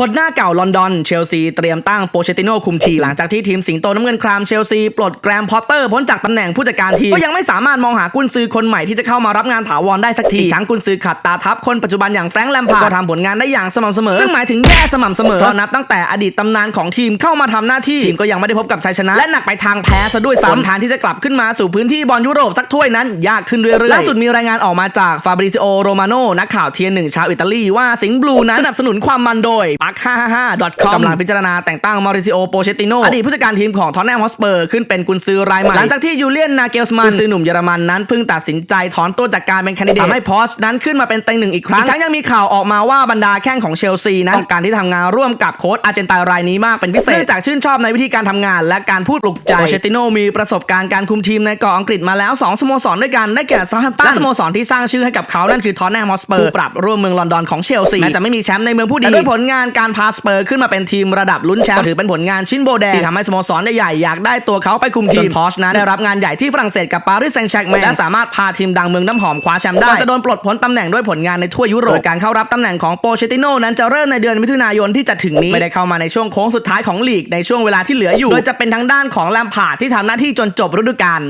คนหน้าเก่าลอนดอนเชลซีเตรียมตั้งโปเชติโนคุมทีมหลังจากที่ทีมสิงโตน้ำเงินครามเชลซีปลดแกรมพอตเตอร์พ้นจากตำแหน่งผู้จัดการทีมก็ยังไม่สามารถมองหากุนซือคนใหม่ที่จะเข้ามารับงานถาวรได้สักทีอีกทั้งกุนซือขัดตาทับคนปัจจุบันอย่างแฟรงค์แลมพาร์ดก็ทำผลงานได้อย่างสม่ำเสมอ ซึ่งหมายถึงแย่สม่ำเสมอเพราะนับตั้งแต่อดีตตำนานของทีมเข้ามาทำหน้าที่ทีมก็ยังไม่ได้พบกับชัยชนะ และหนักไปทางแพ้ซะด้วยซ้ำทางที่จะกลับขึ้นมาสู่พื้นที่บอลยุโรปสักถ้วยนั้น ยากขึ้นเรื่อยๆล่าสุดมีรายงานออกมาจากฟาบริซิโอโรมาโนนักข่าวเทียนหนึ่งชาวอิตาลีว่าสิงห์บลูนั้นสนับสนุนความมันโดยปัก555 com กำลังพิจารณาแต่งตั้งมาริซิโอโปเชติโนอดีตผู้จัดการทีมของทอนแนมฮอสเปอร์ขึ้นเป็นกุนซือรายใหม่ หลังจากที่ยูเลียนนาเกลสมันกุนซือหนุ่มเยอรมันนั้นเพิ่งตัดสินใจถอนตัวจากการเป็นแคนดิเดตทำให้พอชนั้นขึ้นมาเป็นเต็งหนึ่งอีกครั้งอีกทั้งยังมีข่าวออกมาว่าบรรดาแข้งของเชลซีนั้นต้องการที่ทำงานร่วมกับโค้ชอาร์เจนตารายนี้มากเป็นพิเศษเนื่องจากชื่นชอบในวิธีการทำงาน และการพูดปลุกใจโปเชติโนมีประสบการณ์การคุมทีมในเกาะอังกฤษมาแล้วสองสโมสรด้วยกันได้แก่ซาแฮมป์ตันและสโมสรที่สร้างชื่อให้กับเขานั่นคือทอนแนมฮอสเปอร์ปรับร่วมเมืองลอนดอนของเชลซีแม้จะไม่มีแชมป์ในเมืองผู้ดีแต่ด้วยผลงานการพาสเปอร์ขึ้นมาเป็นทีมระดับลุ้นแชมป์ก็ถือเป็นผลงานชิ้นโบแดงที่ทำให้สโมสรใหญ่ๆอยากได้ตัวเขาไปคุมทีมพอชนั้นได้รับงานใหญ่ที่ฝรั่งเศสกับปารีสแซงต์แชร์กแมงและสามารถพาทีมดังเมืองน้ำหอมคว้าแชมป์ได้ก่อนจะโดนปลดพ้นตำแหน่งด้วยผลงานในทั่วยุโรปโดยการเข้ารับตำแหน่งของโปเชติโนนั้นจะเริ่มในเดือนมิถุนายนที่จะถึงนี้ไม่ได้เข้ามาในช่วงโค้งสุดท้ายของลีกในช่วงเวลาที่เหลืออยู่โดยจะเป็นทางด้านของแลมพาร์ดที่ทำหน้าที่จนจบฤดูกาล